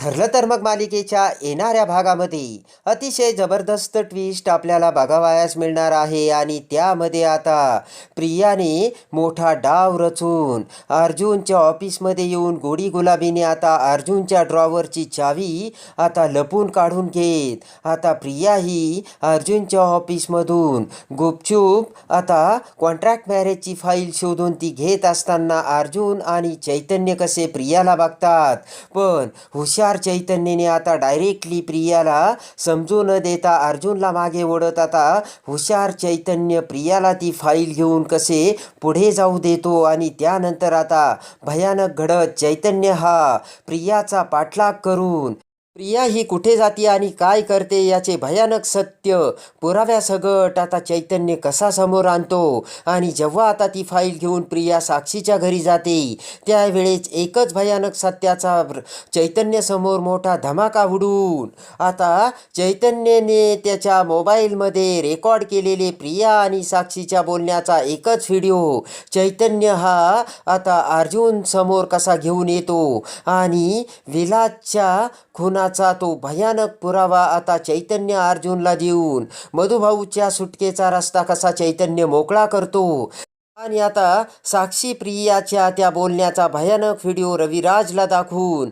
ठरलं तर मग मालिकेच्या येणाऱ्या भागामध्ये अतिशय जबरदस्त ट्विस्ट आपल्याला बघावयास मिळणार आहे. आणि त्यामध्ये आता प्रियाने मोठा डाव रचून अर्जुनच्या ऑफिसमध्ये येऊन गोडी गुलाबीने आता अर्जुनच्या ड्रॉवरची चावी आता लपून काढून घेत. आता प्रिया ही अर्जुनच्या ऑफिसमधून गुपचूप आता कॉन्ट्रॅक्ट मॅरेजची फाईल शोधून ती घेत असताना अर्जुन आणि चैतन्य कसे प्रियाला बघतात. पण हुशार चैतन्यने आता डायरेक्टली प्रियाला समजू न देता अर्जुनला मागे ओढत आता हुशार चैतन्य प्रियाला ती फाईल घेऊन कसे पुढे जाऊ देतो आणि त्यानंतर आता भयानक घडत चैतन्य हा प्रियाचा पाठलाग करून प्रिया ही कुठे जाते आणि काय करते याचे भयानक सत्य पुराव्यासगट आता चैतन्य कसा समोर आणतो? आणि जेव्हा आता ती फाईल घेऊन प्रिया साक्षीच्या घरी जाते त्यावेळेस एकच भयानक सत्याचा भ्र- चैतन्यसमोर मोठा धमाका उडून आता चैतन्यने त्याच्या मोबाईलमध्ये रेकॉर्ड केलेले प्रिया आणि साक्षीच्या बोलण्याचा एकच व्हिडिओ. चैतन्य हा आता अर्जुन समोर कसा घेऊन येतो आणि विलासच्या खुनाचा तो भयानक पुरावा आता चैतन्य अर्जुनला देऊन मधुभाऊच्या सुटकेचा रस्ता कसा चैतन्य मोकळा करतो? आणि आता साक्षी प्रियाच्या त्या बोलण्याचा भयानक व्हिडिओ रविराजला दाखवून.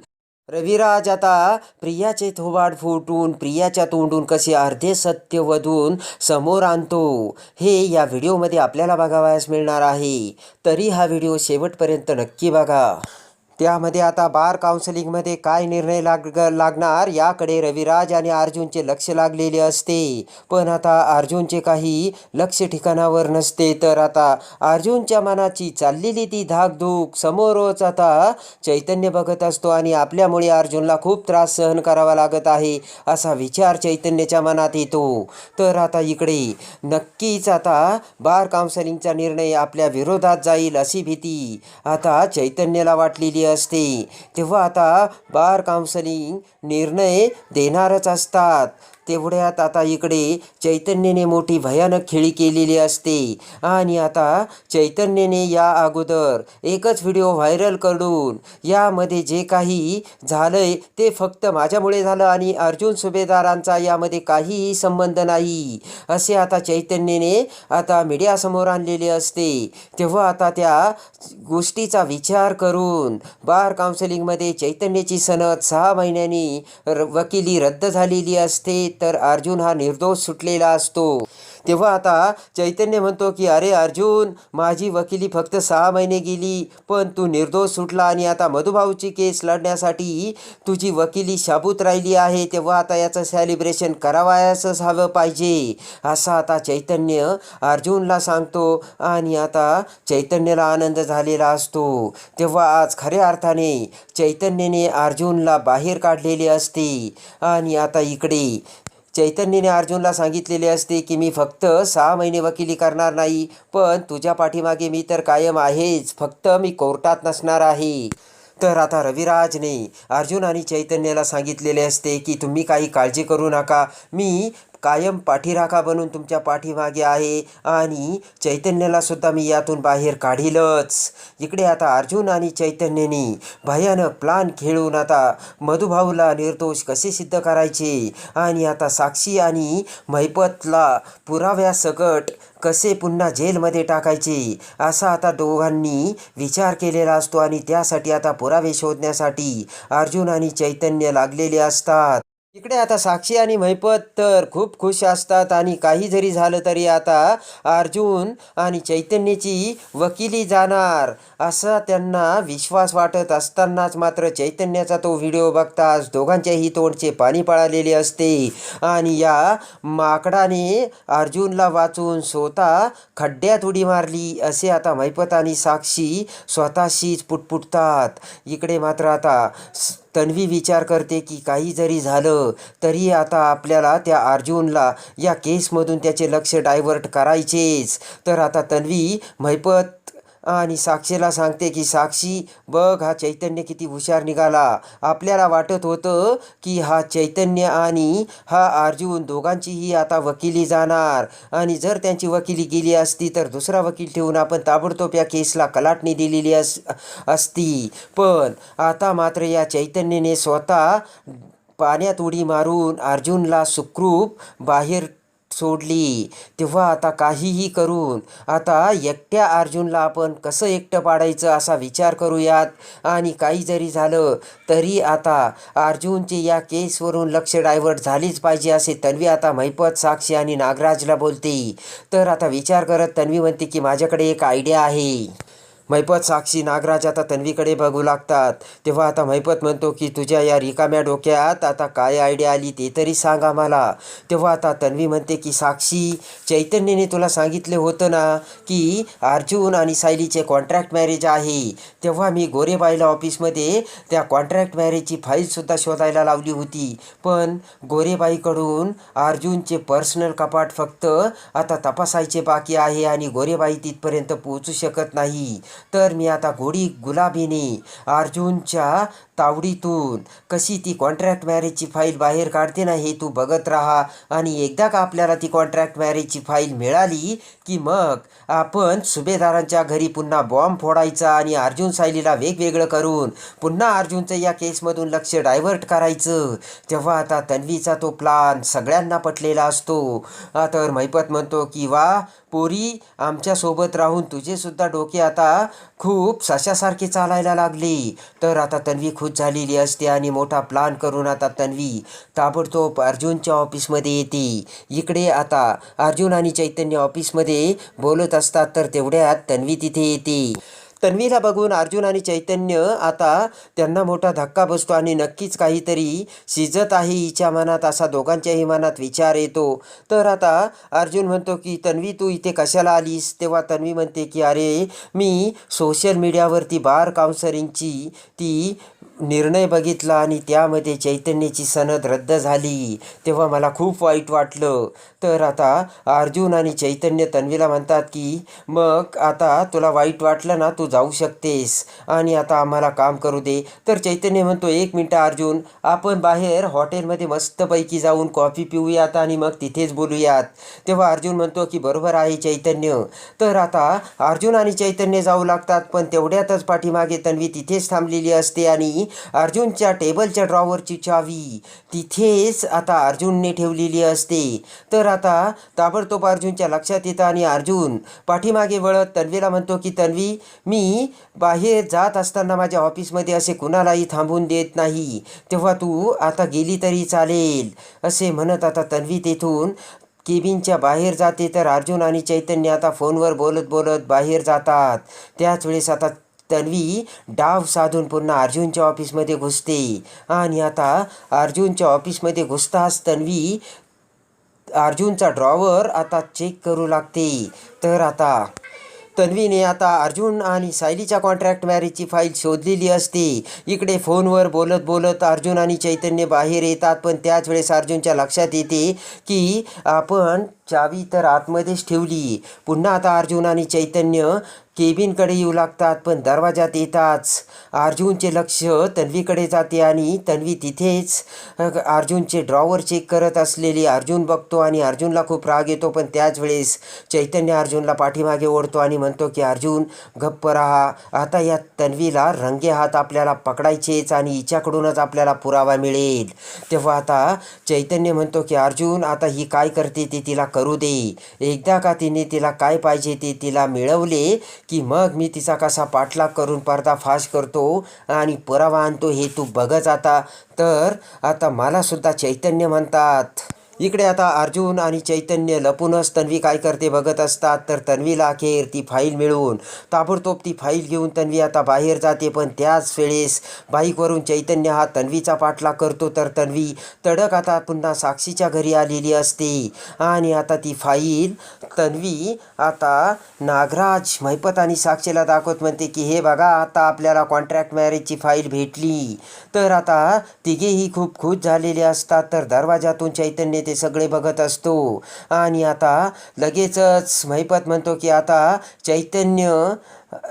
रविराज आता प्रियाचे थोबाड फुटून प्रियाच्या तोंडून कसे अर्धे सत्य वधून समोर आणतो. हे या व्हिडिओमध्ये आपल्याला बघावयास मिळणार आहे. तरी हा व्हिडिओ शेवटपर्यंत नक्की बघा. त्यामध्ये आता बार काउन्सिलिंगमध्ये काय निर्णय लाग लागणार? याकडे रविराज आणि अर्जुनचे लक्ष लागलेले असते. पण आता अर्जुनचे काही लक्ष ठिकाणावर नसते. तर आता अर्जुनच्या मनाची चाललेली ती धाकधूक समोरच आता चैतन्य बघत असतो आणि आपल्यामुळे अर्जुनला खूप त्रास सहन करावा लागत आहे असा विचार चैतन्याच्या मनात येतो. तर आता इकडे नक्कीच आता बार काउन्सिलिंगचा निर्णय आपल्या विरोधात जाईल अशी भीती आता चैतन्याला वाटलेली असते. तेव्हा आता बार काउन्सिलिंग निर्णय देणारच असतात. तेवढ्यात आता इकडे चैतन्यने मोठी भयानक खेळी केलेली असते. आणि आता चैतन्यने या अगोदर एकच व्हिडिओ व्हायरल करून यामध्ये जे काही झालंय ते फक्त माझ्यामुळे झालं आणि अर्जुन सुभेदारांचा यामध्ये काहीही संबंध नाही. असे आता चैतन्याने आता मीडियासमोर आणलेले असते. तेव्हा आता त्या गोष्टीचा विचार करून बार काउन्सिलिंगमध्ये चैतन्याची सनद सहा महिन्यांनी र वकिली रद्द झालेली असते. तर अर्जुन हा निर्दोष सुटलेला असतो. तेव्हा आता चैतन्य म्हणतो की अरे अर्जुन माझी वकिली फक्त सहा महिने गेली पण तू निर्दोष सुटला आणि आता मधुभाऊची केस लढण्यासाठी तुझी वकिली शाबूत राहिली आहे तेव्हा आता याचं सेलिब्रेशन करावायचंच हवं पाहिजे. असं आता चैतन्य अर्जुनला सांगतो आणि आता चैतन्याला आनंद झालेला असतो. तेव्हा आज खऱ्या अर्थाने चैतन्याने अर्जुनला बाहेर काढलेले असते. आणि आता इकडे चैतन्यने अर्जुनला सांगितलेले असते की मी फक्त सहा महिने वकिली करणार नाही पण तुझ्या पाठीमागे मी तर कायम आहेच फक्त मी कोर्टात नसणार आहे. तर आता रविराजने अर्जुन आणि चैतन्याला सांगितलेले असते की तुम्ही काही काळजी करू नका मी कायम पाठीराखा बनून तुमच्या पाठीमागे आहे. आणि चैतन्याला सुद्धा मी यातून बाहेर काढीलच. इकडे आता अर्जुन आणि चैतन्याने भयानक प्लान खेळून आता मधुभाऊला निर्दोष कसे सिद्ध करायचे? आणि आता साक्षी आणि महिपतला पुराव्यासकट कसे पुन्हा जेलमध्ये टाकायचे? असा आता दोघांनी विचार केलेला असतो आणि त्यासाठी आता पुरावे शोधण्यासाठी अर्जुन आणि चैतन्य लागलेले असतात. इकडे आता साक्षी आणि महिपत तर खूप खुश असतात आणि काही जरी झालं तरी आता अर्जुन आणि चैतन्याची वकिली जाणार असा त्यांना विश्वास वाटत असतानाच मात्र चैतन्याचा तो व्हिडिओ बघताच दोघांच्याही तोंडचे पाणी पळालेले असते. आणि या माकडाने अर्जुनला वाचून स्वतः खड्ड्यात उडी मारली असे आता महिपत आणि साक्षी स्वतःशीच पुटपुटतात. इकडे मात्र आता तन्वी विचार करते की काही जरी झालं तरी आता आपल्याला त्या अर्जुनला या केसमधून त्याचे लक्ष डायव्हर्ट करायचेच. तर आता तन्वी महिपत आणि साक्षीला सांगते की साक्षी बघ हा चैतन्य किती हुशार निघाला. आपल्याला वाटत होतं की हा चैतन्य आणि हा अर्जुन दोघांचीही आता वकिली जाणार. आणि जर त्यांची वकिली गेली असती तर दुसरा वकील ठेवून आपण ताबडतोब या केसला कलाटणी दिलेली अस असती. पण आता मात्र या चैतन्याने स्वतः पाण्यात उडी मारून अर्जुनला सुखरूप बाहेर सोडली. तेव्हा आता काहीही करून आता एकट्या अर्जुनला आपण कसं एकटं पाडायचं असा विचार करूयात? आणि काही जरी झालं तरी आता अर्जुनचे या केसवरून लक्ष डायव्हर्ट झालीच पाहिजे असे तन्वी आता मैपत साक्षी आणि नागराजला बोलते. तर आता विचार करत तन्वी म्हणते की माझ्याकडे एक आयडिया आहे. मैपत साक्षी नागराज आता तन्वीकडे बघू लागतात. तेव्हा आता मैपत म्हणतो की तुझ्या या रिकाम्या डोक्यात आता काय आयडिया आली ते तरी सांग आम्हाला. तेव्हा आता तन्वी म्हणते की साक्षी चैतन्यने तुला सांगितले होतं ना की अर्जुन आणि सायलीचे कॉन्ट्रॅक्ट मॅरेज आहे. तेव्हा मी गोरेबाईला ऑफिसमध्ये त्या कॉन्ट्रॅक्ट मॅरेजची फाईलसुद्धा शोधायला लावली होती. पण गोरेबाईकडून अर्जुनचे पर्सनल कपाट फक्त आता तपासायचे बाकी आहे आणि गोरेबाई तिथपर्यंत पोहोचू शकत नाही. तर मी आता गोडी गुलाबीने अर्जुनच्या तावडीतून कशी ती कॉन्ट्रॅक्ट मॅरेजची फाईल बाहेर काढते ना हे तू बघत राहा. आणि एकदा का आपल्याला ती कॉन्ट्रॅक्ट मॅरेजची फाईल मिळाली की मग आपण सुभेदारांच्या घरी पुन्हा बॉम्ब फोडायचा आणि अर्जुन सायलीला वेगवेगळं करून पुन्हा अर्जुनचं या केसमधून लक्ष डायव्हर्ट करायचं. तेव्हा आता तन्वीचा तो प्लान सगळ्यांना पटलेला असतो. तर मैपत म्हणतो की वा पोरी आमच्यासोबत राहून तुझे सुद्धा डोके आता खूप सशासारखे चालायला लागली. तर आता तन्वी खुश झालेली असते आणि मोठा प्लान करून आता तन्वी ताबडतोब अर्जुनच्या ऑफिसमध्ये येते. इकडे आता अर्जुन आणि चैतन्य ऑफिसमध्ये बोलत असतात तर तेवढ्यात तन्वी तिथे येते. तन्वीला बघून अर्जुन आणि चैतन्य आता त्यांना मोठा धक्का बसतो आणि नक्कीच काहीतरी शिजत आहे हिच्या मनात असा दोघांच्याही मनात विचार येतो. तर आता अर्जुन म्हणतो की तन्वी तू इथे कशाला आलीस? तेव्हा तन्वी म्हणते की अरे मी सोशल मीडियावरती बार काउन्सलिंगची ती निर्णय बघितला आणि त्यामध्ये चैतन्याची सनद रद्द झाली. तेव्हा मला खूप वाईट वाटलं. तर आता अर्जुन आणि चैतन्य तन्वीला म्हणतात की मग आता तुला वाईट वाटलं ना तू जाऊ शकतेस. आणि आता आम्हाला काम करू दे. तर चैतन्य म्हणतो एक मिनटं अर्जुन आपण बाहेर हॉटेलमध्ये मस्तपैकी जाऊन कॉफी पिऊयात आणि मग तिथेच बोलूयात. तेव्हा अर्जुन म्हणतो की बरोबर आहे चैतन्य. तर आता अर्जुन आणि चैतन्य जाऊ लागतात पण तेवढ्यातच पाठीमागे तन्वी तिथेच थांबलेली असते आणि अर्जुनच्या टेबलच्या ड्रॉवरची चावी तिथेच आता अर्जुनने ठेवलेली असते. तर आता ताबडतोब अर्जुनच्या लक्षात येतं आणि अर्जुन पाठीमागे वळत तन्वीला म्हणतो की तन्वी मी मी बाहेर जात असताना माझ्या ऑफिसमध्ये असे कुणालाही थांबून देत नाही. तेव्हा तू आता गेली तरी चालेल असे म्हणत आता तन्वी तेथून. केबिनच्या बाहेर जाते तर अर्जुन आणि चैतन्य आता फोनवर बोलत बोलत बाहेर जातात. त्याच वेळेस आता तन्वी डाव साधून पुन्हा अर्जुनच्या ऑफिसमध्ये घुसते. आणि आता अर्जुनच्या ऑफिसमध्ये घुसताच तन्वी अर्जुनचा ड्रॉवर आता चेक करू लागते. तर आता तन्वीने आता अर्जुन आणि सायलीच्या कॉन्ट्रॅक्ट मॅरेजची फाईल शोधलेली असते. इकडे फोनवर बोलत बोलत अर्जुन आणि चैतन्य बाहेर येतात पण त्याच वेळेस अर्जुनच्या लक्षात येते की आपण चावी तर आतमध्येच ठेवली. पुन्हा आता अर्जुन आणि चैतन्य केबिनकडे येऊ लागतात पण दरवाजात येताच. अर्जुनचे लक्ष तन्वीकडे जाते आणि तन्वी तिथेच अर्जुनचे ड्रॉवर चेक करत असलेली अर्जुन बघतो आणि अर्जुनला खूप राग येतो पण त्याच वेळेस चैतन्य अर्जुनला पाठीमागे ओढतो आणि म्हणतो की अर्जुन गप्प राहा. आता या तन्वीला रंगे हात आपल्याला पकडायचेच आणि हिच्याकडूनच आपल्याला पुरावा मिळेल. तेव्हा आता चैतन्य म्हणतो की अर्जुन आता ही काय करते ते तिला करू दे. एकदा का तिने तिला काय पाहिजे ते तिला मिळवले की मग मी तिचा कसा पाठलाग करून पर्दाफाश करतो आणि पुरावा आणतो हे तू बघच आता तर आता मलासुद्धा चैतन्य म्हणतात. इकडे आता अर्जुन आणि चैतन्य लपूनच तन्वी काय करते बघत असतात तर तन्वीला अखेर ती फाईल मिळवून ताबडतोब ती फाईल घेऊन तन्वी आता बाहेर जाते. पण त्याच वेळेस बाईकवरून चैतन्य हा तन्वीचा पाठलाग करतो तर तन्वी तडक आता पुन्हा साक्षीच्या घरी आलेली असते. आणि आता ती फाईल तन्वी आता नागराज महिपत आणि साक्षीला दाखवत म्हणते की हे बघा आता आपल्याला कॉन्ट्रॅक्ट मॅरेजची फाईल भेटली. तर आता तिघेही खूप खुश झालेले असतात. तर दरवाजातून चैतन्य ते सगळे बघत असतो. आणि आता लगेचच महिपत म्हणतो की आता चैतन्य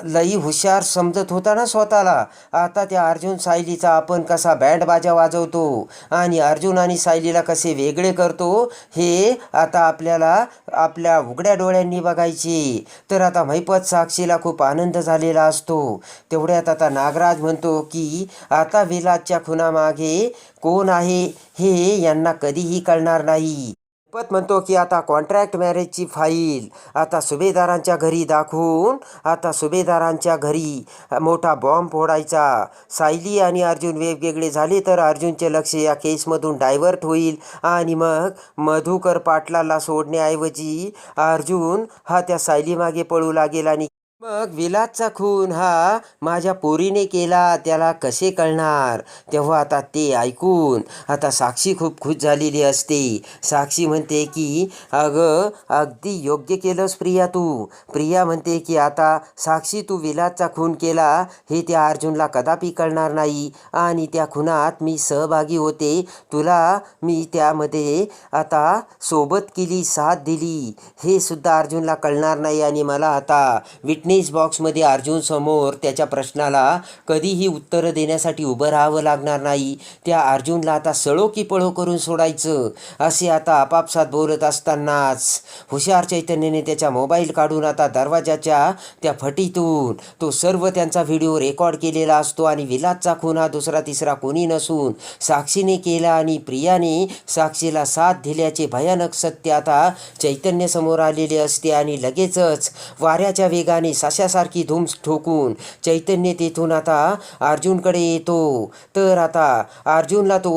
लई हुशार समजत होता ना स्वतःला. आता त्या अर्जुन सायलीचा आपण कसा बँड बाजा वाजवतो आणि अर्जुन आणि सायलीला कसे वेगळे करतो हे आता आपल्याला आपल्या उघड्या डोळ्यांनी बघायचे. तर आता महिपत साक्षीला खूप आनंद झालेला असतो. तेवढ्यात आता नागराज म्हणतो की आता विलासच्या खुनामागे कोण आहे हे यांना कधीही कळणार नाही. पत म्हणतो की आता कॉन्ट्रॅक्ट मॅरेजची फाईल आता सुभेदारांच्या घरी दाखवून आता सुभेदारांच्या घरी मोठा बॉम्ब फोडायचा. सायली आणि अर्जुन वेगवेगळे झाले तर अर्जुनचे लक्ष या केसमधून डायव्हर्ट होईल. आणि मग मधुकर पाटलाला सोडण्याऐवजी अर्जुन हा त्या सायलीमागे पळू लागेल आणि मग विलासचा खून हा? माझ्या पोरीने केला त्याला कसे कळणार? तेव्हा आता ते ऐकून आता साक्षी खूप खुश झालेली असते. साक्षी म्हणते की अगं अगदी योग्य केलंस प्रिया तू. प्रिया म्हणते की आता साक्षी तू विलासचा खून केला हे त्या अर्जुनला कदापि कळणार नाही. आणि त्या खुनात मी सहभागी होते. तुला मी त्यामध्ये आता सोबत केली साथ दिली. हे सुद्धा अर्जुनला कळणार नाही आणि मला आता विटनेस बॉक्समध्ये अर्जुन समोर त्याच्या प्रश्नाला कधीही उत्तरं देण्यासाठी उभं राहावं लागणार नाही. त्या अर्जुनला आता सळो की पळो करून सोडायचं. असे आता आपापसात बोलत असतानाच हुशार चैतन्याने त्याच्या मोबाईल काढून आता दरवाजाच्या त्या फटीतून तो सर्व त्यांचा व्हिडिओ रेकॉर्ड केलेला असतो आणि विलासचा खून हा दुसरा तिसरा कोणी नसून साक्षीने केला आणि प्रियाने साक्षीला साथ दिल्याचे भयानक सत्य आता चैतन्यसमोर आलेले असते आणि लगेचच वाऱ्याच्या वेगाने सशासारखी धूम ठोकून चैतन्य तेथून आता अर्जुनकडे येतो. तर आता अर्जुनला तो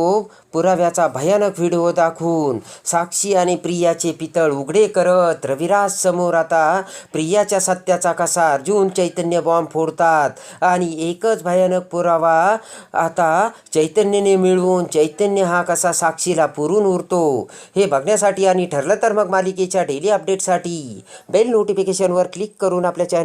पुराव्याचा भयानक व्हिडिओ दाखवून साक्षी आणि प्रियाचे पितळ उघडे करत रविराज समोर आता प्रियाच्या सत्याचा कसा अर्जुन चैतन्य बॉम्ब फोडतात आणि एकच भयानक पुरावा आता चैतन्यने मिळवून चैतन्य हा कसा साक्षीला पुरून उरतो हे बघण्यासाठी आणि ठरलं तर मग मालिकेच्या डेली अपडेटसाठी बेल नोटिफिकेशनवर क्लिक करून आपल्या